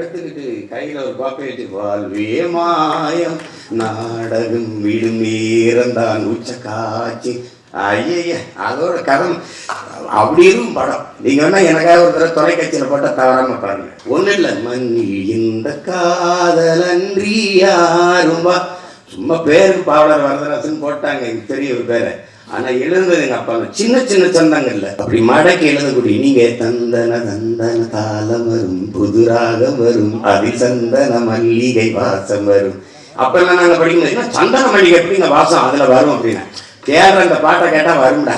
எடுத்துக்கிட்டு கையில் ஒரு கோப்பை வச்சு வாழ்வே மாயம் நாடகம் விடும் நேரந்தான் உச்ச காட்சி. ஐய அதோட கதம் அப்படி இருக்கும் படம். நீங்க வேணா எனக்காக ஒரு தடவை தொலைக்காட்சியில் போட்டால் தவறாம பாருங்க. ஒன்றும் இல்லை. மண்ணில் இந்த காதலன்றி யாரும் சும்மா பேருக்கு பாவலர் வரதராசன் போட்டாங்க. எனக்கு தெரிய ஒரு பேரை. ஆனா எழுதுனது எங்க அப்பா சின்ன சின்ன சந்தங்கள்ல. அப்படி மடக்கி எழுதக்கூடிய நீங்க தந்தன தந்தன தாளம் வரும் புதுராக வரும் அதிசந்தன மல்லிகை வாசம் வரும். அப்பெல்லாம் நாங்க படிக்கும்போது "என்ன சந்தன மல்லிகை எப்படிங்க வாசம் அதுல வரும்? அப்படின்னா. தேடுற அந்த பாட்டை கேட்டா வரும்டா.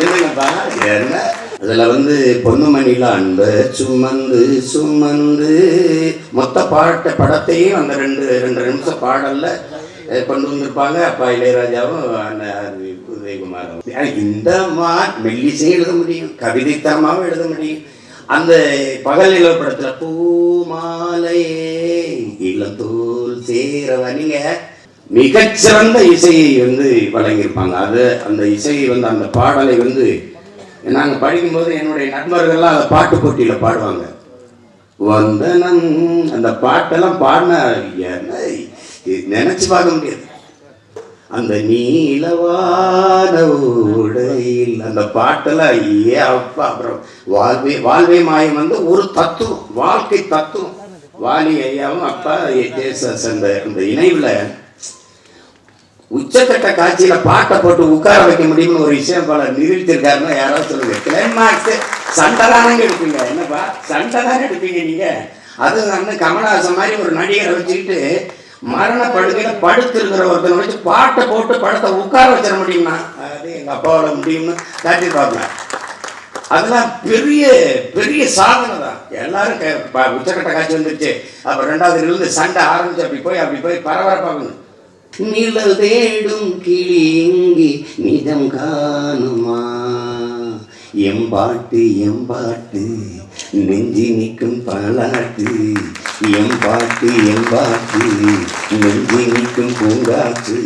என்னங்கப்பா என்ன? அதுல வந்து பொன்னுமணியில அன்ப சுமந்து சுமந்து. மொத்த பாட்டு படத்தையும் அந்த ரெண்டு ரெண்டு நிமிஷம் பாடல்ல கொண்டு வந்திருப்பாங்க. அப்பா இளையராஜாவும் உதயகுமாரும். இந்த மா மெல்லிசையும் எழுத முடியும் கவிதைத்தனமாவும் எழுத முடியும். அந்த பகல் நிலவு பூ பூமாலையே இளந்தோல் சேரவ நீங்க மிகச்சிறந்த இசையை வந்து வழங்கியிருப்பாங்க. அது அந்த இசையை வந்து அந்த பாடலை வந்து நாங்கள் படிக்கும்போது என்னுடைய நண்பர்கள்லாம் அந்த பாட்டு போட்டியில் பாடுவாங்க. வந்தனம் அந்த பாட்டெல்லாம் பாடின என்ன நினைச்சு பார்க்க முடியாது. அந்த நீலவான உடையில் அந்த பாட்டெல்லாம் ஏ அப்பா அப்புறம் வாழ்வே வாழ்வே மாயம் வந்து ஒரு தத்துவம் வாழ்க்கை தத்துவம். வாலி ஐயாவும் அப்பா அந்த அந்த இணைவுல உச்சக்கட்ட காட்சியில பாட்டை போட்டு உட்கார வைக்க முடியும்னு ஒரு விஷயம் பல நிரூபித்திருக்காருன்னா யாராவது சொல்லுங்க. கிளைமாக்ஸ் சண்டை எடுப்பீங்க. என்னப்பா? சண்டை தானே எடுப்பீங்க நீங்க? அது வந்து கமலஹாசன் மாதிரி ஒரு நடிகரை வச்சுக்கிட்டு மரண படுக்கையில படுத்திருக்கிற ஒருத்தனை வச்சு பாட்டை போட்டு படத்தை உட்கார வச்சிட முடியுமா அது எங்கள் அப்பாவோட முடியும்னு தாட்டி பார்க்கலாம் அதெல்லாம் பெரிய பெரிய சாதனை தான். எல்லாரும் உச்சக்கட்ட காட்சி வந்துருச்சு. அப்போ ரெண்டாவது இருந்து சண்டை ஆரம்பிச்சு அப்படி போய் அப்படி போய் பரபரப்பாகணும் நிழல் தேடும் கிளி இங்கி நிஜம் காணுமா? எம்பாட்டு எம்பாட்டு நெஞ்சி நிற்கும் பாலாட்டு எம் பாட்டு நெஞ்சி நிற்கும் பூங்காற்று.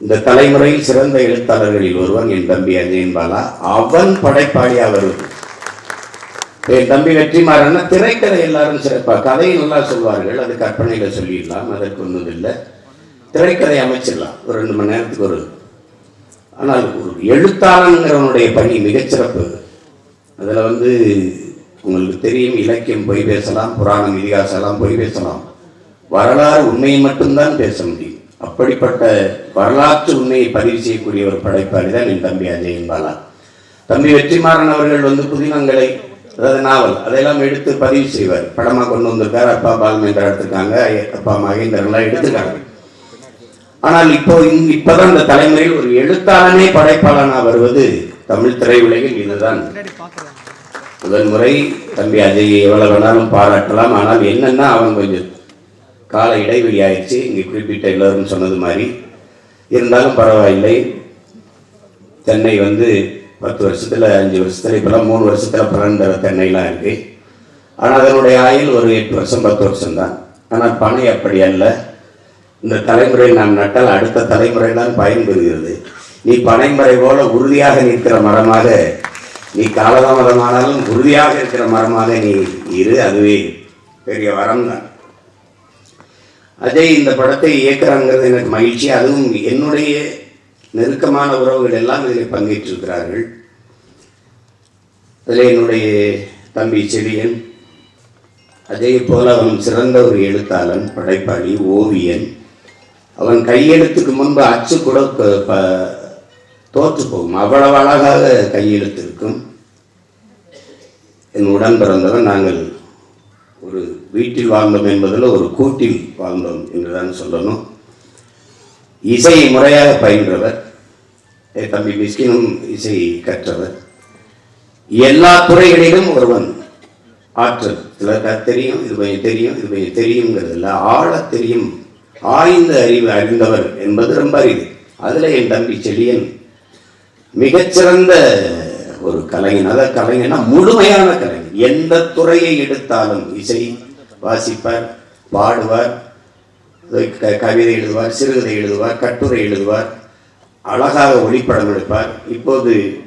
இந்த தலைமுறையில் சிறந்த எழுத்தாளர்களில் ஒருவன் என் தம்பி அஜயன் பாலா. அவன் படைப்பாளியா வருவது என் தம்பி வெற்றிமாறன்னா திரைக்கதை எல்லாரும் சிறப்பாக கதையை நல்லா சொல்வார்கள். அது கற்பனையில் சொல்லிடலாம் அதற்கு ஒன்றும் இல்லை. திரைக்கதை அமைச்சிடலாம். ஒரு ரெண்டு மணி நேரத்துக்கு ஒரு ஆனால் ஒரு எழுத்தாளனுங்கிறவனுடைய பணி மிகச்சிறப்பு அதில் வந்து உங்களுக்கு தெரியும் இலக்கியம் பொய் பேசலாம் புராணம் இதிகாசம் பொய் பேசலாம். வரலாறு உண்மையை மட்டும்தான் பேச முடியும். அப்படிப்பட்ட வரலாற்று உண்மையை பதிவு செய்யக்கூடிய ஒரு படைப்பாளி தான் என் தம்பி அஜயன் பாலா தம்பி வெற்றிமாறன் அவர்கள் வந்து புதினங்களை அதாவது நாவல் அதையெல்லாம் எடுத்து பதிவு செய்வார். படமாக கொண்டு வந்திருக்கார் அப்பா பால்மேந்திரா எடுத்திருக்காங்க அப்பா மகேந்திரன்லாம் எடுத்துக்காங்க ஆனால் இப்போ இப்பதான் இந்த தலைமுறையில் ஒரு எழுத்தாளனே படைப்பாளனா வருவது தமிழ் திரையுலகில் இதுதான். முதல் முறை தம்பி அஜய் எவ்வளவு வேணாலும் பாராட்டலாம். ஆனால் என்னன்னா அவன் கொஞ்சம் கால இடைவெளி ஆயிடுச்சு. இங்கே குறிப்பிட்ட எல்லோரும் சொன்னது மாதிரி. இருந்தாலும் பரவாயில்லை. தென்னை வந்து பத்து வருஷத்தில் அஞ்சு வருஷத்தில் இப்போலாம் மூணு வருஷத்தில் பிறந்த தர தென்னைலாம் இருக்குது ஆனால் அதனுடைய ஆயுள் ஒரு எட்டு வருஷம் பத்து வருஷம் தான் ஆனால் பனை அப்படி அல்ல. இந்த தலைமுறை நாம் நட்டால் அடுத்த தலைமுறை தான் பயன்பெறுகிறது. நீ பனைமறை போல உறுதியாக நிற்கிற மரமாக நீ காலதாமதமானாலும் உறுதியாக இருக்கிற மரமாக நீ இரு அதுவே பெரிய வரம் தான் அஜய் இந்த படத்தை இயக்கிறாங்கிறது எனக்கு மகிழ்ச்சி. அதுவும் என்னுடைய நெருக்கமான உறவுகள் எல்லாம் இதில் பங்கேற்றிருக்கிறார்கள். அதில் என்னுடைய தம்பி செடியன் அதே போல அவன் சிறந்த ஒரு எழுத்தாளன் படைப்பாளி ஓவியன் அவன் கையெழுத்துக்கு முன்பு அச்சு கூட தோற்று போகும். அவ்வளவு அழகாக கையெழுத்து இருக்கும் என் உடன் பிறந்தவன் நாங்கள் ஒரு வீட்டில் வாழ்ந்தோம் என்பதில் ஒரு கூட்டில் வாழ்ந்தோம் என்றுதான் சொல்லணும். இசை முறையாக பயின்றவர். தம்பி மிஸ்கினும் இசை கற்றவர். எல்லா துறைகளிலும் ஒருவன் ஆற்றல். சிலருக்கு தெரியும் இது பையன் தெரியும் இது பையன் தெரியுங்கிறது இல்லை. ஆழ தெரியும். ஆய்ந்த அறிவு அறிந்தவர் என்பது ரொம்ப அரிது. அதில் என் தம்பி செழியன் மிகச்சிறந்த ஒரு கலைஞன். அதாவது கலைஞனா முழுமையான கலைஞன். எந்த துறையை எடுத்தாலும் இசை வாசிப்பார் பாடுவார் க- கவிதை எழுதுவார் சிறுகதை எழுதுவார் கட்டுரை எழுதுவார் அழகாக ஒளிப்படம் எடுப்பார். இப்போது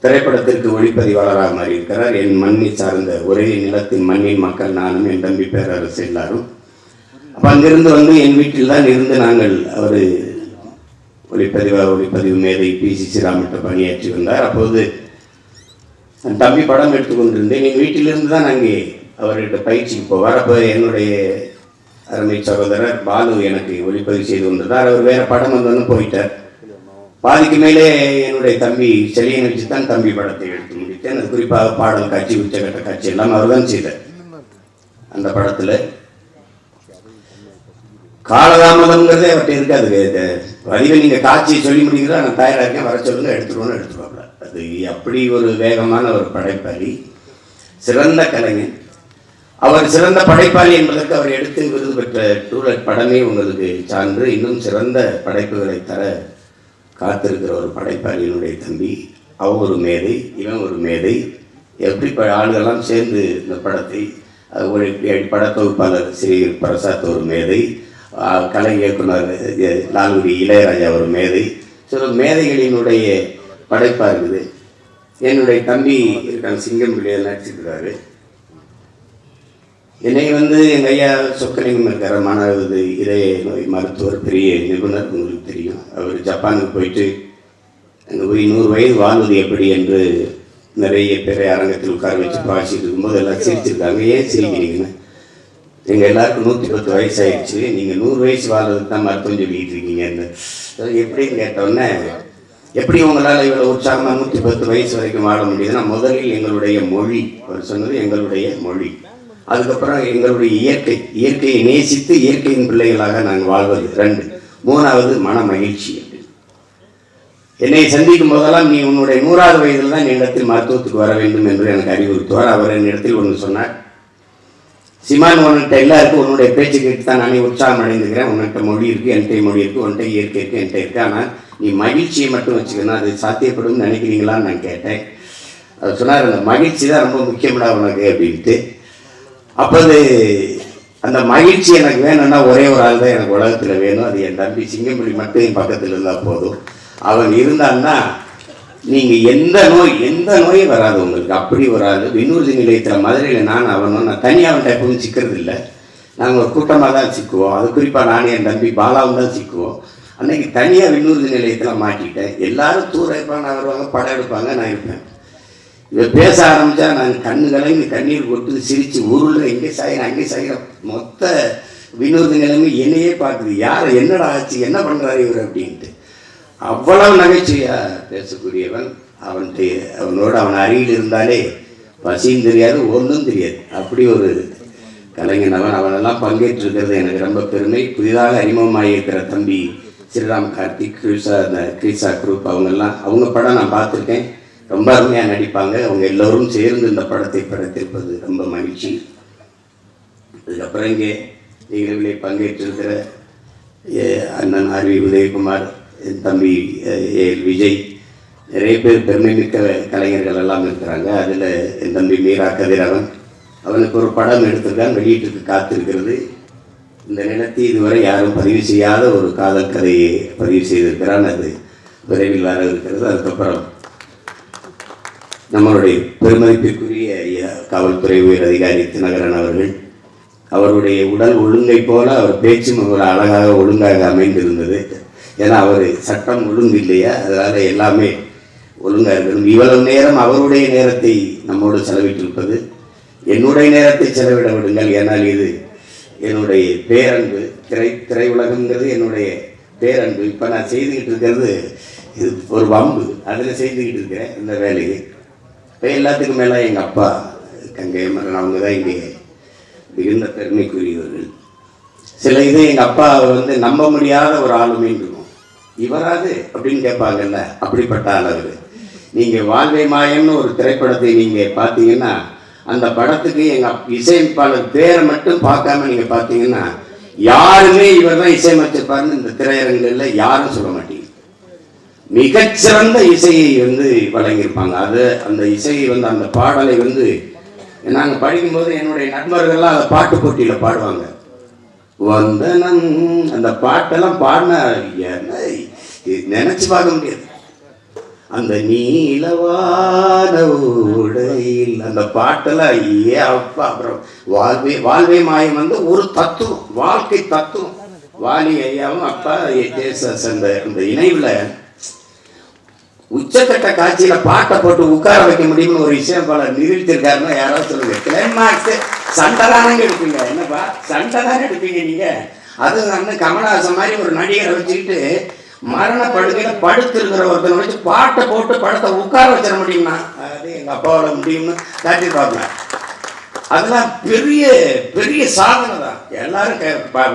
திரைப்படத்திற்கு ஒளிப்பதிவாளராக மாறியிருக்கிறார். என் மண்ணை சார்ந்த ஒரே நிலத்தின் மண்ணின் மக்கள் நானும் என் தம்பி பேரரசு எல்லாரும். அப்போ அங்கிருந்து வந்து என் வீட்டில் தான் இருந்து நாங்கள் அவர் ஒளிப்பதிவா ஒளிப்பதிவு மேதை பி. சி. ஸ்ரீராமிட்ட பணியாற்றி வந்தார். அப்போது தம்பி படம் எடுத்துக்கொண்டிருந்தேன் என் வீட்டிலிருந்து தான் அங்கே அவர்கிட்ட பயிற்சிக்கு போவார். அப்போ என்னுடைய அருமை சகோதரர் பாலு எனக்கு ஒளிப்பதிவு செய்து கொண்டிருந்தார். அவர் வேற படம் வந்தோன்னு போயிட்டார். பாதிக்கு மேலே என்னுடைய தம்பி செலியன் வச்சு தான் தம்பி படத்தை எடுத்து முடித்தேன். அது குறிப்பாக பாடல் காட்சி உச்சகட்ட காட்சி எல்லாம் அவர் தான் செய்தார். அந்த படத்தில் காலதாமதம்ங்கிறதே அவர்கிட்ட இருக்காது இது வடிவை நீங்கள் காட்சியை சொல்லி முடிக்கிறதா நான் தயாராக இருக்கேன் வர சொல்லுங்க எடுத்துருவோன்னு எடுத்துருவாங்க அது அப்படி ஒரு வேகமான ஒரு படைப்பாளி சிறந்த கலைஞன். அவர் சிறந்த படைப்பாளி என்பதற்கு அவர் எடுத்து விருது பெற்ற டூலட் படமே உங்களுக்கு சான்று. இன்னும் சிறந்த படைப்புகளை தர காத்திருக்கிற ஒரு படைப்பாளியினுடைய தம்பி அவன் ஒரு மேதை இவன் ஒரு மேதை. எப்படி ப ஆளுகெல்லாம் சேர்ந்து இந்த படத்தை ஒரு படத்தொகுப்பாளர் ஸ்ரீ பிரசாத் ஒரு மேதை. கலை இயக்குனர் லால்குடி இளையராஜா ஒரு மேதை. சில மேதைகளினுடைய படைப்பாக இருக்குது. என்னுடைய தம்பி இருக்கான் சிங்கம் பிள்ளையில் நடிச்சிருக்கிறாரு. என்னை வந்து எங்கள் ஐயா சொக்கலிங்கம் இருக்கிற மாணவர் இதய நோய் மருத்துவர் பெரிய நிபுணர் உங்களுக்கு தெரியும். அவர் ஜப்பானுக்கு போயிட்டு அங்கே போய் நூறு வயது வாழ்வது எப்படி என்று நிறைய பேரை அரங்கத்தில் உட்கார வச்சு பாசிட்டு இருக்கும்போது எல்லாம் சிரிச்சிருக்காங்க. ஏன் சிரிக்கிறீங்கன்னு? எங்கள் எல்லாருக்கும் நூற்றி பத்து வயசு ஆயிடுச்சு. நீங்கள் நூறு வயசு வாழ்றதுக்கு தான் மருத்துவம் சொல்லிக்கிட்டு இருக்கீங்கன்னு எப்படின்னு கேட்டோன்னே எப்படி உங்களால் இவ்வளோ உற்சாகமாக நூற்றி பத்து வயசு வரைக்கும் வாழ முடியுதுன்னா முதலில் எங்களுடைய மொழி அவர் சொன்னது எங்களுடைய மொழி. அதுக்கப்புறம் எங்களுடைய இயற்கை இயற்கையை நேசித்து இயற்கையின் பிள்ளைகளாக நாங்கள் வாழ்வது ரெண்டு. மூணாவது மன மகிழ்ச்சி என்னை சந்திக்கும் போதெல்லாம் நீ உன்னுடைய நூறாவது வயதில் தான் என்னிடத்தில் மருத்துவத்துக்கு வர வேண்டும் என்று எனக்கு அறிவுறுத்துவார். அவர் என்னிடத்தில் ஒன்று சொன்னார். சிமான் உன்கிட்ட எல்லாருக்கும் உன்னுடைய பேச்சு கேட்டு தான் நானே உற்சாகம் அடைந்துக்கிறேன் உன்கிட்ட மொழி இருக்கு என்கிட்ட மொழி இருக்கு உன்கிட்ட இயற்கை இருக்கு என்கிட்ட இருக்கு. ஆனால் நீ மகிழ்ச்சியை மட்டும் வச்சுக்கணும் அது சாத்தியப்படும் நினைக்கிறீங்களான்னு நான் கேட்டேன். அவர் சொன்னார் அந்த மகிழ்ச்சி தான் ரொம்ப முக்கியமடா உனக்கு அப்படின்ட்டு. அப்போது அந்த மகிழ்ச்சி எனக்கு வேணும்னா ஒரே ஒரு ஆள் தான் எனக்கு உலகத்தில் வேணும். அது என் தம்பி சிங்கம்புலி மட்டும் என் பக்கத்தில் இருந்தால் போதும். அவன் இருந்தான்னா நீங்கள் எந்த நோய் எந்த நோயும் வராது உங்களுக்கு. அப்படி வராது. வினூர்தி நிலையத்தில் மதுரையில் நான் அவனும் நான் தனியாக அவன் எப்பவும் சிக்கிறது இல்லை. நாங்கள் ஒரு கூட்டமாக தான் சிக்குவோம். அது குறிப்பாக நானே என் தம்பி பாலாவும் தான் சிக்குவோம். அன்னைக்கு தனியாக விண்ணூர்தி நிலையத்தில் மாட்டிக்கிட்டேன். எல்லாரும் தூர இருப்பாங்க வருவாங்க படம் எடுப்பாங்க நான் இருப்பேன். இவ பேச ஆரம்பித்தா நான் கண்ணுகளையும் கலங்கி கண்ணீர் கொட்டு சிரித்து ஊருள்ள இங்கே சாயிரம் அங்கே சாயிற மொத்த வினோத நிலைமை என்னையே பார்க்குது. யார் என்னடா ஆச்சு என்ன பண்ணுறாரு இவர் அப்படின்ட்டு. அவ்வளவு நகைச்சுவையா பேசக்கூடியவன். அவன்கிட்ட அவனோட அவன் அருகில் இருந்தாலே பசியும் தெரியாது ஒன்றும் தெரியாது. அப்படி ஒரு கலைஞன் அவன். அவனெல்லாம் பங்கேற்றிருக்கிறது எனக்கு ரொம்ப பெருமை. புதிதாக அறிமுகமாகியிருக்கிற தம்பி ஸ்ரீராம் கார்த்திக் கிருஷா அந்த கிரிசா குரூப் அவங்கெல்லாம் அவங்க படம் நான் பார்த்துருக்கேன். ரொம்ப அருமையாக நடிப்பாங்க. அவங்க எல்லோரும் சேர்ந்து இந்த படத்தை படைத்திருப்பது ரொம்ப மகிழ்ச்சி. அதுக்கப்புறம் இங்கே நிகழ்வுகளை பங்கேற்றிருக்கிற ஏ, அண்ணன் ஆர்வி உதயகுமார் தம்பி ஏ, விஜய். நிறைய பேர் பெருமைமிக்க கலைஞர்கள் எல்லாம் இருக்கிறாங்க. அதில் என் தம்பி மீரா கதிரவன். அவனுக்கு ஒரு படம் எடுத்திருக்கான் வெளியீட்டுக்கு காத்திருக்கிறது. இந்த நிலத்தை இதுவரை யாரும் பதிவு செய்யாத ஒரு காதல் கதையை பதிவு செய்திருக்கிறான். அது விரைவில் வர இருக்கிறது. அதுக்கப்புறம் நம்மளுடைய பெருமதிப்பிற்குரிய ஐயா காவல்துறை உயர் அதிகாரி தினகரன் அவர்கள் அவருடைய உடல் ஒழுங்கை போல அவர் பேச்சும் ஒரு அழகாக ஒழுங்காக அமைந்திருந்தது. ஏன்னா அவர் சட்டம் ஒழுங்கு இல்லையா? அதனால் எல்லாமே ஒழுங்காக இருக்கணும். இவ்வளவு நேரம் அவருடைய நேரத்தை நம்மோடு செலவிட்டிருப்பது. என்னுடைய நேரத்தை செலவிட விடுங்கள். ஏன்னால் இது என்னுடைய பேரன்பு. திரை திரையுலகங்கிறது என்னுடைய பேரன்பு. இப்போ நான் செய்துக்கிட்டு இருக்கிறது இது ஒரு வம்பு. அதில் செய்துக்கிட்டு இருக்கிறேன் இந்த வேலையை. இப்போ எல்லாத்துக்கும் மேலே எங்கள் அப்பா கங்கை மகன் அவங்க தான் இங்கே மிகுந்த பெருமைக்குரியவர்கள். சில இது எங்கள் அப்பா வந்து நம்ப முடியாத ஒரு ஆளுமைன்னு இருக்கும். இவராது அப்படின்னு கேட்பாங்கல்ல? அப்படிப்பட்ட அளவு நீங்கள் வாழ்வை மாயம்னு ஒரு திரைப்படத்தை நீங்கள் பார்த்தீங்கன்னா அந்த படத்துக்கு எங்கள் இசையமைப்பாளர் பேரை மட்டும் பார்க்காம நீங்கள் பார்த்தீங்கன்னா யாருமே இவர் தான் இசையமைச்சிருப்பாருன்னு இந்த திரையரங்குகளில் யாரும் சொல்ல மாட்டீங்க. மிகச்சிறந்த இசையை வந்து வழங்கியிருப்பாங்க. அது அந்த இசையை வந்து அந்த பாடலை வந்து நாங்கள் படிக்கும்போது என்னுடைய நண்பர்கள்லாம் அதை பாட்டு போட்டியில் பாடுவாங்க. வந்தனம் அந்த பாட்டெல்லாம் பாடின என்ன நினைச்சு பார்க்க முடியாது. அந்த நீலவான உடையில் அந்த பாட்டெல்லாம் ஐயே அப்பா அப்புறம் வாழ்வே வாழ்வே மாயம் வந்து ஒரு தத்துவம் வாழ்க்கை தத்துவம். வாலி ஐயாவும் அப்பா ஜேசஸ் அந்த அந்த இணைவுல உச்சக்கட்ட காட்சியில பாட்டை போட்டு உட்கார வைக்க முடியும்னு ஒரு விஷயம் பல நிரூபித்திருக்காருன்னா யாராவது சொல்லுங்க கிளைமாக்ஸ் சண்டைதானங்க எடுப்பீங்க என்னப்பா? சண்டை தானே எடுப்பீங்க நீங்க? அது வந்து கமலஹாசன் மாதிரி ஒரு நடிகரை வச்சுக்கிட்டு மரண படுக்கையில படுத்திருக்கிற ஒருத்தனை வச்சு பாட்டை போட்டு படத்தை உட்கார வச்சிட முடியும்னா அது எங்க அப்பாவோட முடியும்னு காட்டி பார்க்கலாம். அதெல்லாம் பெரிய பெரிய சாதனை தான். எல்லாரும்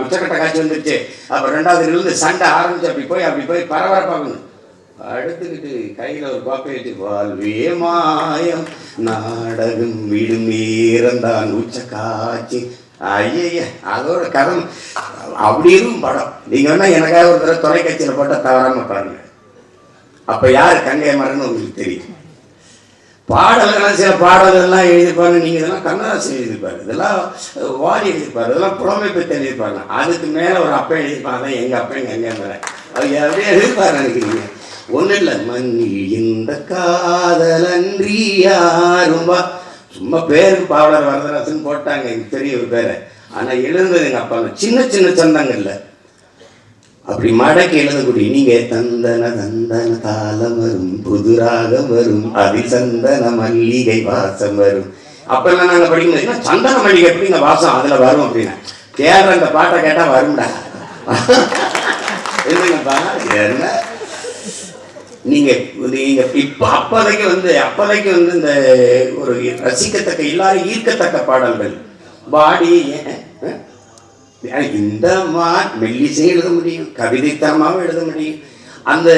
உச்சக்கட்ட காட்சி வந்துருச்சு. அப்ப ரெண்டாவது இருந்து சண்டை ஆரம்பிச்சு அப்படி போய் அப்படி போய் பரபரப்பாங்க அடுத்துக்கிட்டு கையில ஒரு பாப்பை வச்சு வாழ்வே மாயம் நாடகம் விடும் நேரந்தான் உச்ச காட்சி. ஐய அதோட கதம் அப்படி இருக்கும் படம். நீங்கள் வேணால் எனக்காக ஒரு தடவை தொலைக்காட்சியில போட்டால் தவறாமல் பாருங்க. அப்போ யார் கங்கை மரன்னு உங்களுக்கு தெரியும். பாடல்கள்லாம் சில பாடல்கள்லாம் எழுதியிருப்பாங்க. நீங்கள் இதெல்லாம் கண்ணதாசன் எழுதிப்பார் இதெல்லாம் வாரி எழுதிப்பார் இதெல்லாம் புலமை பற்றி எழுதியிருப்பாங்க. அதுக்கு மேலே ஒரு அப்பா எழுதிப்பாங்க எங்கள் அப்பா கங்கை மரன் அவங்க அப்படியே எழுதிப்பார் எனக்கு நீங்கள் ஒன்றும் இல்லை. மன்னி இந்த காதலன்றி யாரும் வா. சும்மா பேருக்கு பாவலர் வரதராசன் போட்டாங்க எனக்கு தெரிய ஒரு பேரை. ஆனால் எழுந்தது எங்கள் அப்பா சின்ன சின்ன சந்தங்கள்ல. அப்படி மடக்கி எழுதக்கூடிய நீங்க தந்தன தந்தன தாளம் வரும் புதுராக வரும் அதிசந்தன மல்லிகை வாசம் வரும். அப்பெல்லாம் நாங்கள் படிக்கும்போது "என்ன சந்தன மல்லிகை எப்படிங்க வாசம் அதில் வரும்? அப்படின்னா. தேடுற அந்த பாட்டை கேட்டால் வரும்டா. என்னங்கப்பா என்ன? நீங்க நீங்கள் இப்போ அப்போதைக்கு வந்து அப்போதைக்கு வந்து இந்த ஒரு ரசிக்கத்தக்க இல்லாத ஈர்க்கத்தக்க பாடல்கள். பாடி இந்த மா மெல்லிசையும் எழுத முடியும் கவிதைத்தனமாவும் எழுத முடியும். அந்த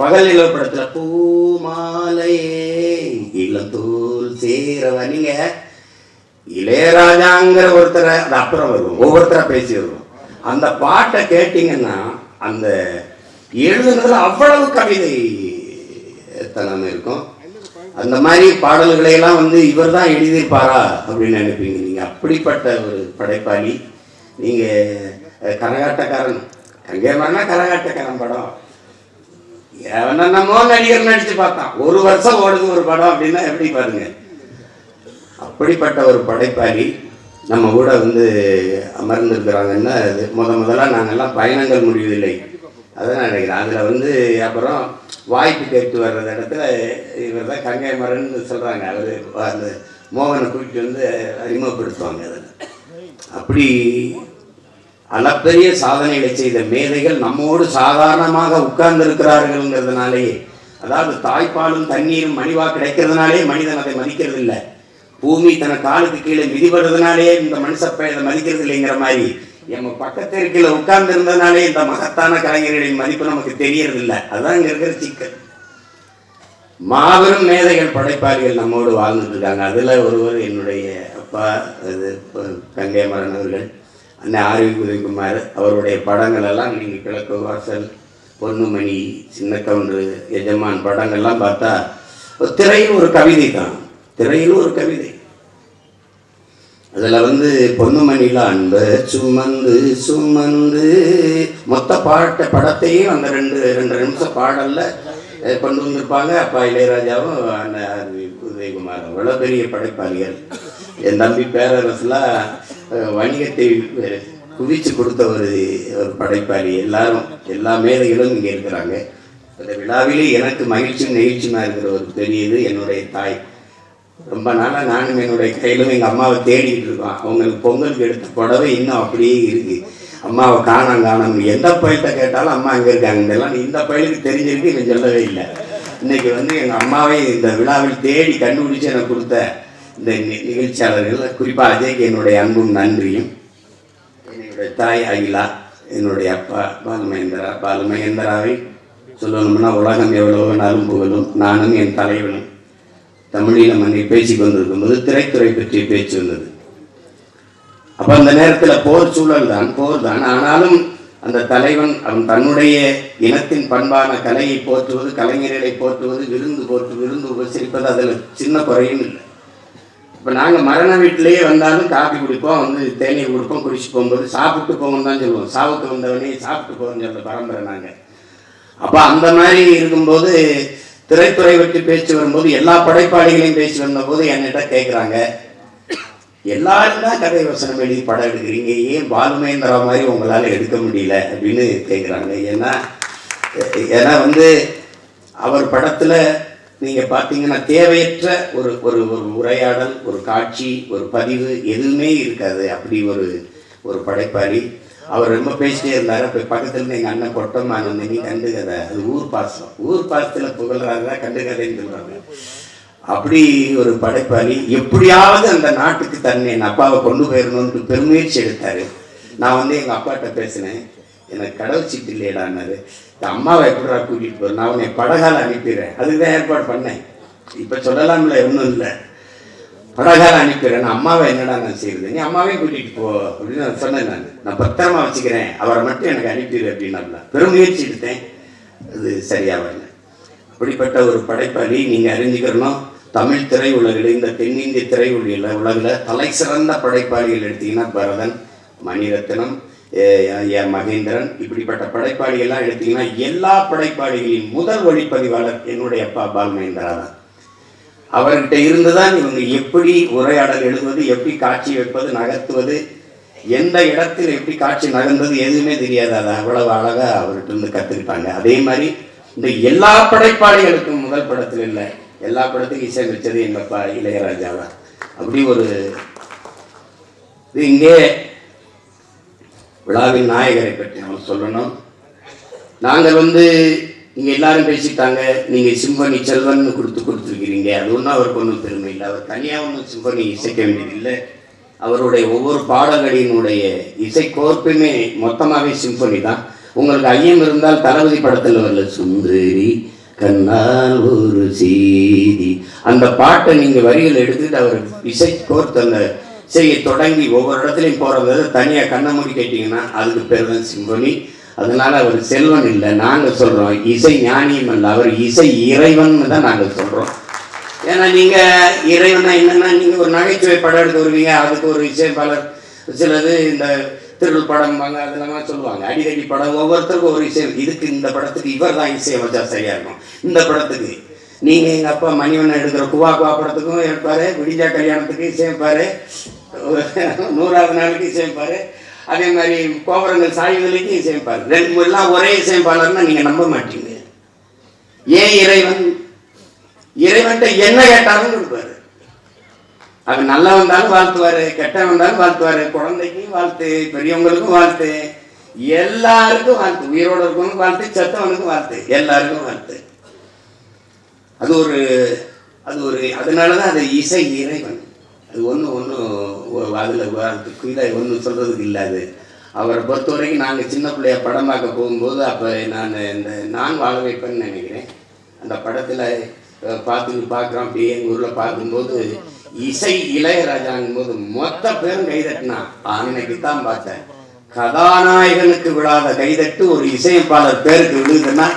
பகல் நிலவு பூ மாலையே இளந்தூள் சேரவ நீங்க இளையராஜாங்கிற ஒருத்தரை அது அப்புறம் வருவோம் ஒவ்வொருத்தரா பேசி வருவோம். அந்த பாட்டை கேட்டிங்கன்னா அந்த எழுதுனதுல அவ்வளவு கவிதை நம்ம இருக்கும். அந்த மாதிரி பாடல்களையெல்லாம் வந்து இவர் தான் எழுதியிருப்பாரா அப்படின்னு நினைப்பீங்க. நீங்கள் அப்படிப்பட்ட ஒரு படைப்பாளி. நீங்கள் கரகாட்டக்காரன் கரகாட்டக்காரன். கங்கேமரனா கரகாட்டக்காரன் படம். எவனமோ நடிகர் நடித்து பார்த்தான். ஒரு வருஷம் ஓடுது ஒரு படம் அப்படின்னா எப்படி பாருங்க. அப்படிப்பட்ட ஒரு படைப்பாளி நம்ம கூட வந்து அமர்ந்திருக்கிறாங்கன்னா முத முதல்ல நாங்கள்லாம் பயணங்கள் முடிவதில்லை அதான் நான் நினைக்கிறேன். அதில் வந்து அப்புறம் வாய்ப்பு கேட்டு வர்ற இடத்துல இவர் தான் கங்கை மரன்னு சொல்கிறாங்க அவர் அந்த மோகனை கூட்டிட்டு வந்து அறிமுகப்படுத்துவாங்க அதில் அப்படி அளப்பெரிய சாதனைகளை செய்த மேதைகள் நம்மோடு சாதாரணமாக உட்கார்ந்திருக்கிறார்கள்ங்கிறதுனாலேயே அதாவது தாய்ப்பாலும் தண்ணீரும் மணிவா கிடைக்கிறதுனாலே மனிதன் அதை மதிக்கிறது இல்லை பூமி தன காலுக்கு கீழே மிதிபடுறதுனாலே இந்த மனுஷப்பை இதை மதிக்கிறது இல்லைங்கிற மாதிரி நம்ம பக்கத்து இருக்கையில் உட்கார்ந்து இருந்ததுனாலே இந்த மகத்தான கலைஞர்களின் மதிப்பு நமக்கு தெரியறதில்லை. அதுதான் இங்க இருக்கிற சிக்கல். மாபெரும் மேதைகள் படைப்பாளிகள் நம்மோடு வாழ்ந்துட்டு இருக்காங்க அதில் ஒருவர் என்னுடைய அப்பா அது கங்கை மரன் அவர்கள் அண்ணன் ஆர்வி உதயகுமார் அவருடைய படங்கள் எல்லாம் நீங்கள் கிழக்கு வாசல் பொன்னுமணி சின்ன கவுண்டரு எஜமான் படங்கள்லாம் பார்த்தா ஒரு திரையில் ஒரு கவிதை தான். திரையில் ஒரு கவிதை. அதில் வந்து பொன்னுமணியில் அன்ப சுமந்து சுமந்து. மொத்த பாட்டு படத்தையும் அந்த ரெண்டு ரெண்டு நிமிஷம் பாடலில் கொண்டு வந்திருப்பாங்க. அப்பா இளையராஜாவும் அண்ணன் உதயகுமார் அவ்வளோ பெரிய படைப்பாளிகள். என் தம்பி பேரரசுலாம் வணிகத்தை குவிச்சு கொடுத்த ஒரு ஒரு படைப்பாளி. எல்லாரும் எல்லா மேதைகளும் இங்கே இருக்கிறாங்க. இந்த விழாவிலே எனக்கு மகிழ்ச்சியும் நெகிழ்ச்சியுமா இருக்கிற ஒரு பெரியது என்னுடைய தாய். ரொம்ப நாளாக நானும் என்னுடைய கையிலும் எங்கள் அம்மாவை தேடிக்கிட்டு இருக்கோம். அவங்களுக்கு பொங்கலுக்கு எடுத்த புடவை இன்னும் அப்படியே இருக்கு. அம்மாவை காணாம் காணும். எந்த பயில்கிட்ட கேட்டாலும் அம்மா அங்கே இருக்காங்க. இதெல்லாம் இந்த பயிலுக்கு தெரிஞ்சிருக்கு இவன் சொல்லவே இல்லை. இன்னைக்கு வந்து எங்கள் அம்மாவை இந்த விழாவில் தேடி கண்டுபிடிச்சு எனக்கு கொடுத்த இந்த நிகழ்ச்சியாளர்கள் குறிப்பாக அஜய்க்கு என்னுடைய அன்பும் நன்றியும். என்னுடைய தாய் அகிலா என்னுடைய அப்பா பாலுமகேந்திரா பாலுமகேந்திராவை சொல்லணும்னா உலகம் எவ்வளவு நாளும் புகழும். நானும் என் தலைவனும். தமிழில் அங்கே பேச்சு கொண்டிருக்கும் போது திரைத்துறை பற்றிய பேச்சு வந்தது அப்ப அந்த நேரத்தில் போர் சூழல் தான் போர் தான் ஆனாலும் அந்த தலைவன் அவன் தன்னுடைய இனத்தின் பண்பான கலையை போற்றுவது கலைஞர்களை போற்றுவது விருந்து போற்று விருந்து உபசரிப்பது அதில் சின்ன குறையும் இல்லை. இப்போ நாங்கள் மரண வீட்டிலேயே வந்தாலும் காப்பி குடிப்போம் வந்து தேநீர் கொடுப்போம் குடிச்சு போகும்போது சாப்பிட்டு போகணும் தான் சொல்லுவோம். சாவுக்கு வந்தவனே சாப்பிட்டு போகணும்னு சொல்ல பரம்பரை நாங்கள் அப்போ அந்த மாதிரி இருக்கும்போது திரைத்துறை பற்றி பேச்சு வரும்போது எல்லா படைப்பாளிகளையும் பேசி வந்தபோது என்கிட்ட கேட்குறாங்க எல்லாரும் தான் கதை வசனம் எழுதி படம் எடுக்கிறீங்க. ஏன் பாலுமேந்திரா மாதிரி உங்களால் எடுக்க முடியல அப்படின்னு கேட்குறாங்க ஏன்னா ஏன்னா வந்து அவர் படத்தில் நீங்கள் பார்த்தீங்கன்னா தேவையற்ற ஒரு ஒரு ஒரு உரையாடல் ஒரு காட்சி ஒரு பதிவு எதுவுமே இருக்காது. அப்படி ஒரு ஒரு படைப்பாளி. அவர் ரொம்ப பேசிட்டே இருந்தார். அப்போ பக்கத்தில் இருந்து எங்கள் அண்ணன் கொட்டம்மா வந்து நீ கண்டு கதை அது ஊர் பாசம். ஊர் பாசத்தில் புகழ்றாங்க கண்டு கதைன்னு சொல்கிறாங்க அப்படி ஒரு படைப்பாளி எப்படியாவது அந்த நாட்டுக்கு தன்னை என் அப்பாவை கொண்டு போயிடணும்னு பெருமுயற்சி எடுத்தார். நான் வந்து எங்கள் அப்பாட்ட பேசினேன். எனக்கு கடவுள் சீட்டு இல்லையடான்னாரு இந்த அம்மாவை எப்படிடா கூட்டிகிட்டு போகிறேன் நான் உன்னை படகால் அனுப்பிடுறேன். அதுக்கு தான் ஏற்பாடு பண்ணேன். இப்போ சொல்லலாம்ல ஒன்றும் இல்லை. படகால அனுப்பிடுறேன் அம்மாவை என்னடா நான் செய்யுது நீ அம்மாவையும் கூட்டிகிட்டு போ அப்படின்னு நான் சொன்னேன் நான். நான் பத்திரமா வச்சுக்கிறேன். அவரை மட்டும் எனக்கு அனுப்பிடு அப்படின்னா பெருமுயற்சி எடுத்தேன். அது சரியாக வரல அப்படிப்பட்ட ஒரு படைப்பாளி நீங்கள் அறிஞ்சுக்கிறணும் தமிழ் திரையுலகில் இந்த தென்னிந்திய திரையுலகில் உலகில் தலை சிறந்த படைப்பாளிகள் எடுத்தீங்கன்னா பரதன் மணிரத்னம் ஏ- மகேந்திரன் இப்படிப்பட்ட படைப்பாளிகள்லாம் எடுத்தீங்கன்னா எல்லா படைப்பாளிகளின் முதல் ஒளிப்பதிவாளர் என்னுடைய அப்பா பால் மகேந்திரா தான். அவர்கிட்ட இருந்து தான் இவங்க எப்படி உரையாடல் எழுதுவது எப்படி காட்சி வைப்பது நகர்த்துவது எந்த இடத்தில் எப்படி காட்சி நகர்ந்தது எதுவுமே தெரியாது. அதை அவ்வளவு அழகா அவர்கிட்ட இருந்து கத்துக்கிட்டாங்க. அதே மாதிரி இந்த எல்லா படைப்பாளிகளுக்கும் முதல் படத்தில் இல்லை எல்லா படத்துக்கும் இசையமைச்சது எங்க அப்பா இளையராஜாவா. அப்படி ஒரு இது இங்கே விழாவின் நாயகரை பற்றி நம்ம சொல்லணும். நாங்கள் வந்து இங்கே எல்லாரும் பேசிட்டாங்க. நீங்கள் சிம்பனி செல்வன் கொடுத்து கொடுத்துருக்கிறீங்க. அது ஒன்றும் அவருக்கு ஒன்றும் பெருமை இல்லை. அவர் தனியாக ஒன்றும் சிம்பனி இசைக்க வேண்டியதில்லை. அவருடைய ஒவ்வொரு பாடல்களினுடைய இசை கோர்ப்புமே மொத்தமாகவே சிம்பனி தான். உங்களுக்கு ஐயம் இருந்தால் தளபதி படத்தில் வரல. சுந்தரி கண்ணால் ஒரு செய்தி. அந்த பாட்டை நீங்கள் வரிகள் எடுத்துட்டு அவர் இசை கோர்த்து அந்த இசையை தொடங்கி ஒவ்வொரு இடத்துலையும் போறது தனியாக கண்ணை மூடி கேட்டிங்கன்னா அதுக்கு பேர் தான் சிம்பனி. அதனால அவர் செல்வன் இல்லை. நாங்கள் சொல்கிறோம் இசை ஞானியும் அல்ல அவர் இசை இறைவன் தான் நாங்கள் சொல்கிறோம் ஏன்னா நீங்கள் இறைவனா என்னன்னா நீங்கள் ஒரு நகைச்சுவை படம் எடுத்து வருவீங்க. அதுக்கு ஒரு இசைப்பாளர் சிலது இந்த திருள் படம் வாங்க அதெல்லாம் சொல்லுவாங்க. அடிக்கடி படம் ஒவ்வொருத்தருக்கும் ஒரு இசை இதுக்கு இந்த படத்துக்கு இவர் தான் இசை அமைச்சா சரியாக இருக்கும். இந்த படத்துக்கு. நீங்கள் எங்கள் அப்பா மணிவண்ணன் எடுக்கிற குவா குவா படத்துக்கும் எடுப்பார் விடிஞ்சா கல்யாணத்துக்கு இசையமைப்பாரு. நூறாவது நாளுக்கு இசையமைப்பாரு. அதே மாதிரி கோபுரங்கள் சாய்வதற்கு இசையமைப்பாரு. ரெண்டு எல்லாம் ஒரே இசையமைப்பாளர்னா நீங்க நம்ப மாட்டீங்க. ஏன் இறைவன்? இறைவன்ட்ட என்ன கேட்டாலும் கொடுப்பாரு. அவன் நல்லா வந்தாலும் வாழ்த்துவாரு கெட்ட வந்தாலும் வாழ்த்துவாரு குழந்தைக்கும் வாழ்த்து பெரியவங்களுக்கும் வாழ்த்து எல்லாருக்கும் வாழ்த்து உயிரோட இருக்கவனுக்கும் வாழ்த்து செத்தவனுக்கும் வாழ்த்து எல்லாருக்கும் வாழ்த்து. அது ஒரு அது ஒரு அதனால தான் அது இசை இறைவன். அது ஒன்றும் ஒன்றும் அதில் அதுக்கு ஒன்றும் சொல்கிறதுக்கு இல்லை அது அவரை பொறுத்த வரைக்கும் நாங்கள் சின்ன பிள்ளைய படம் பார்க்க போகும்போது அப்போ நான் இந்த நான் வாழ வைப்பேன்னு நினைக்கிறேன். அந்த படத்தில் பார்த்து பார்க்குறோம். அப்படியே எங்கள் ஊரில் பார்க்கும்போது இசை இளையராஜாங்கும் போது மொத்த பேரும் கைதட்டினான் அன்னைக்கு தான் பார்த்தேன். கதாநாயகனுக்கு விழாத கைதட்டு ஒரு இசையமைப்பாளர் பேருக்கு விழுதுன்னா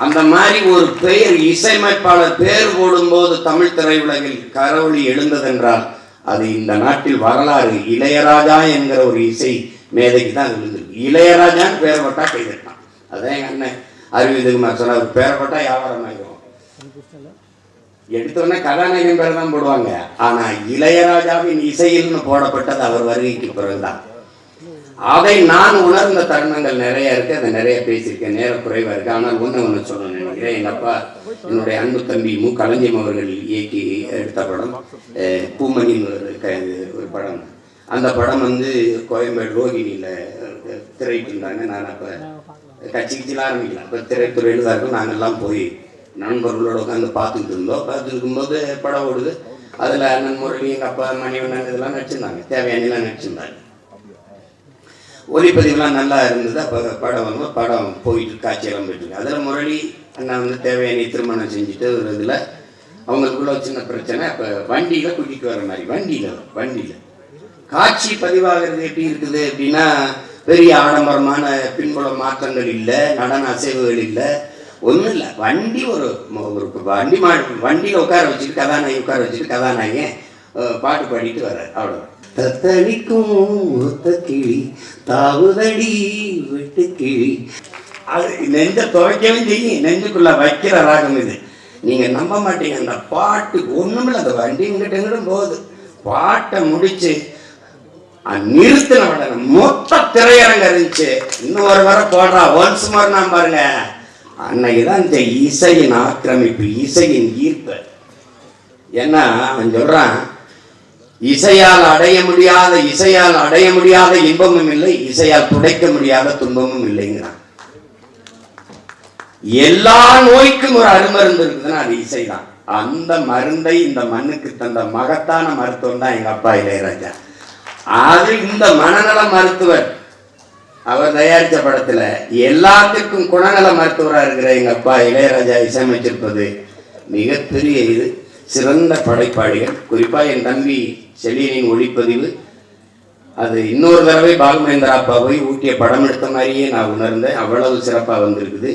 அந்த மாதிரி ஒரு பெயர் இசையமைப்பாளர் பேர் போடும்போது தமிழ் திரையுலகில் கரவொளி எழுந்ததென்றால் அது இந்த நாட்டில் வரலாறு இளையராஜா என்கிற ஒரு இசை மேதைக்கு தான் விழுந்திருக்கு இளையராஜான்னு பேர் பட்டா கைதட்டான் அதான் எங்க அண்ணன் அரவிந்தகுமார் சொன்னார் பேர் பட்டா வியாபாரம் ஆகிடும் எடுத்தோடனே கதாநாயகன் பேர் தான் போடுவாங்க. ஆனா இளையராஜாவின் இசையில்னு போடப்பட்டது அவர் வருகைக்கு பிறகுதான். அதை நான் உணர்ந்த தருணங்கள் நிறைய இருக்கு அதை நிறைய பேசியிருக்கேன். நேரம் குறைவா இருக்கு. ஆனால் ஒன்று ஒன்று சொல்ல நினைக்கிறேன். எங்க அப்பா என்னுடைய அன்பு தம்பி மு. களஞ்சியம் அவர்கள் இயக்கி எடுத்த படம். பூமணின்னு ஒரு க- ஒரு படம். அந்த படம் வந்து கோயம்பேடு ரோகிணியில் திரைக்கின்றாங்க இருந்தாங்க நான் அப்போ கட்சி கிச்சிலாம் ஆரம்பிக்கலாம் அப்போ திரைத்துறையில் தான் இருக்கும் நாங்கள்லாம் போய் நண்பர்களோட உட்காந்து பார்த்துக்கிட்டு இருந்தோம். பார்த்துட்டு இருக்கும்போது படம் ஓடுது. அதில் அண்ணன் முரளி எங்கள் அப்பா மணிவண்ணன் இதெல்லாம் நடிச்சிருந்தாங்க. தேவையானலாம் நடிச்சிருந்தாங்க. ஒளிப்பதிவுலாம் நல்லா இருந்தது அப்போ படம் வந்து படம் போயிட்டு காட்சியெல்லாம் போயிட்டு அதில் முரளி அண்ணா வந்து தேவையான திருமணம் செஞ்சுட்டு ஒரு இதில் அவங்களுக்குள்ள ஒரு சின்ன பிரச்சனை. அப்போ வண்டியில் கூட்டிகிட்டு வர மாதிரி வண்டியில் வண்டியில். காட்சி பதிவாகிறது எப்படி இருக்குது அப்படின்னா பெரிய ஆடம்பரமான பின்புல மாற்றங்கள் இல்லை நடன அசைவுகள் இல்லை. ஒன்றும் இல்லை. வண்டி ஒரு ஒரு வண்டி மா வண்டியில் உட்கார வச்சுட்டு கதாநாயகி உட்கார வச்சுட்டு கதாநாயகன் பாட்டு பாடிட்டு வர்றார். அவ்வளோ தத்தளிக்கும் மூத்த கிளி தாவுதடி விட்டு கிளி. அது நெஞ்ச துவைக்கவும் செய்யும். நெஞ்சுக்குள்ள வைக்கிற ராகம் இது. நீங்க நம்ப மாட்டீங்க. அந்த பாட்டு ஒண்ணுமில்ல. அந்த வண்டி இங்கிட்ட போகுது. பாட்டை முடிச்சு நிறுத்தின உடனே மொத்த திரையரங்க இருந்துச்சு இன்னும் ஒரு வர போடுறா. ஒன்ஸ் மோர் நான் பாருங்க. அன்னைக்கு தான் இந்த இசையின் ஆக்கிரமிப்பு இசையின் ஈர்ப்பு. ஏன்னா அவன் சொல்றான் இசையால் அடைய முடியாத இசையால் அடைய முடியாத இன்பமும் இல்லை இசையால் துடைக்க முடியாத துன்பமும் இல்லைங்கிறான். எல்லா நோய்க்கும் ஒரு அருமருந்து இருக்குதுன்னா அது இசைதான். அந்த மருந்தை இந்த மண்ணுக்கு தந்த மகத்தான மருத்துவம் தான் எங்க அப்பா இளையராஜா. அது இந்த மனநல மருத்துவர் அவர் தயாரித்த படத்துல எல்லாத்துக்கும் குணநல மருத்துவராக இருக்கிற எங்க அப்பா இளையராஜா இசையமைச்சிருப்பது மிகப்பெரிய இது. சிறந்த படைப்பாளிகள். குறிப்பாக என் தம்பி செல்லியனின் ஒளிப்பதிவு. அது இன்னொரு தடவை பாலுமேந்திரா அப்பா போய் ஊட்டிய படம் எடுத்த மாதிரியே நான் உணர்ந்தேன். அவ்வளவு சிறப்பாக வந்திருக்குது.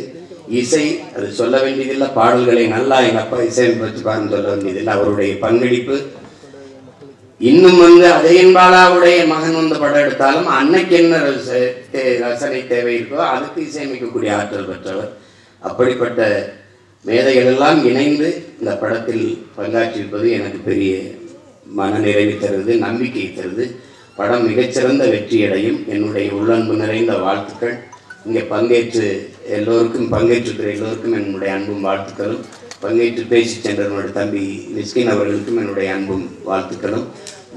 இசை அது சொல்ல வேண்டியதில்லை. பாடல்களை நல்லா எங்கள் அப்பா இசையமைப்பாருன்னு சொல்ல வேண்டியதில்லை. அவருடைய பங்களிப்பு. இன்னும் வந்து அஜயன் பாலாவுடைய மகன் வந்து படம் எடுத்தாலும் அன்னைக்கு என்ன ரசனை தேவை இருக்கோ அதுக்கு இசையமைக்கக்கூடிய ஆற்றல் பெற்றவர். அப்படிப்பட்ட மேதைகள் எல்லாம் இணைந்து இந்த படத்தில் பங்காற்றியிருப்பது எனக்கு பெரிய மன நிறைவு தருது நம்பிக்கை தருது. படம் மிகச்சிறந்த வெற்றியடையும். என்னுடைய உள்ளன்பு நிறைந்த வாழ்த்துக்கள். இங்கே பங்கேற்று எல்லோருக்கும் பங்கேற்றிருக்கிற எல்லோருக்கும் என்னுடைய அன்பும் வாழ்த்துக்களும். பங்கேற்று பேசி சென்ற என்னுடைய தம்பி மிஸ்கின் அவர்களுக்கும் என்னுடைய அன்பும் வாழ்த்துக்களும்.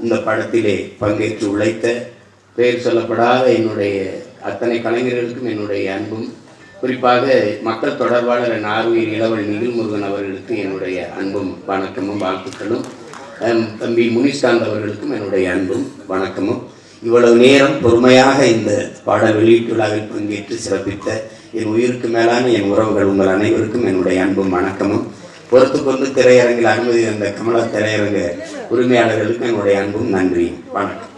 இந்த படத்திலே பங்கேற்று உழைத்த பெயர் சொல்லப்படாத என்னுடைய அத்தனை கலைஞர்களுக்கும் என்னுடைய அன்பும் குறிப்பாக மக்கள் தொடர்பாளர் நார்வீர் இளவல் நிகில்முருகன் அவர்களுக்கு என்னுடைய அன்பும் வணக்கமும் வாழ்த்துக்களும். தம்பி முனிஸ்காந்த் அவர்களுக்கும் என்னுடைய அன்பும் வணக்கமும். இவ்வளவு நேரம் பொறுமையாக இந்த பாடல் வெளியீட்டு விழாவில் பங்கேற்று சிறப்பித்த என் உயிருக்கு மேலான என் உறவுகள் உங்கள் அனைவருக்கும் என்னுடைய அன்பும் வணக்கமும். பொறுத்து கொண்டு திரையரங்கில் அனுமதி தந்த கமலா திரையரங்க உரிமையாளர்களுக்கு என்னுடைய அன்பும் நன்றியும் வணக்கம்.